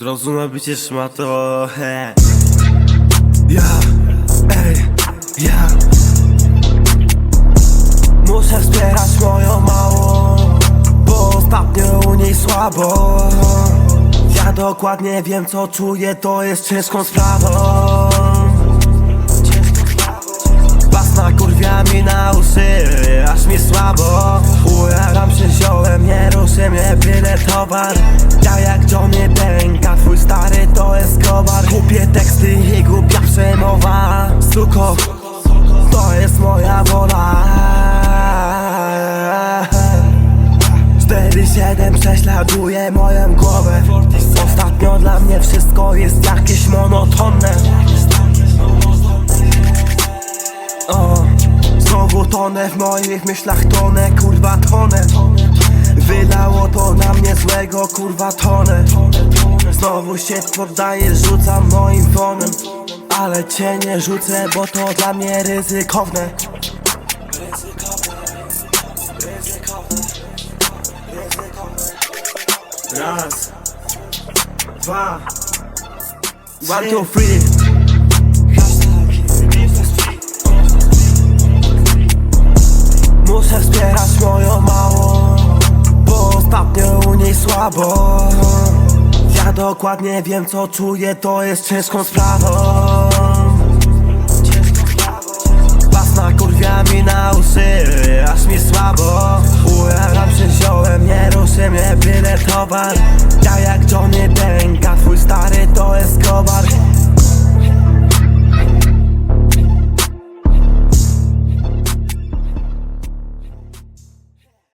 Zrozumie bycie szmato, he. Ja, ej, ja. Muszę wspierać moją małą Bo ostatnio u niej słabo dokładnie wiem co czuję, to jest ciężką sprawą. Basna kurwia mi na uszy, aż mi słabo. Ujaram się ziołem, nie ruszy mnie byle towar. Ja jak Johnny Bęka, twój stary to jest kowar. Kupię teksty i głupia przemowa Suko, to jest moja wola 4-7 prześladuje moją głowę Ostatnio dla mnie wszystko jest jakieś monotonne. O, Znowu tonę w moich myślach tonę, kurwa tonę. Wylało to na mnie złego, kurwa tonę. Znowu się poddaję, rzucam moim fonem Ale cię nie rzucę, bo to dla mnie ryzykowne Raz. Dwa. One, two, three. Muszę wspierać moją małą Bo ostatnio u niej słabo. Ja dokładnie wiem co czuję, to jest ciężką sprawą Ja jak Johnny Bęka, twój stary to jest kowar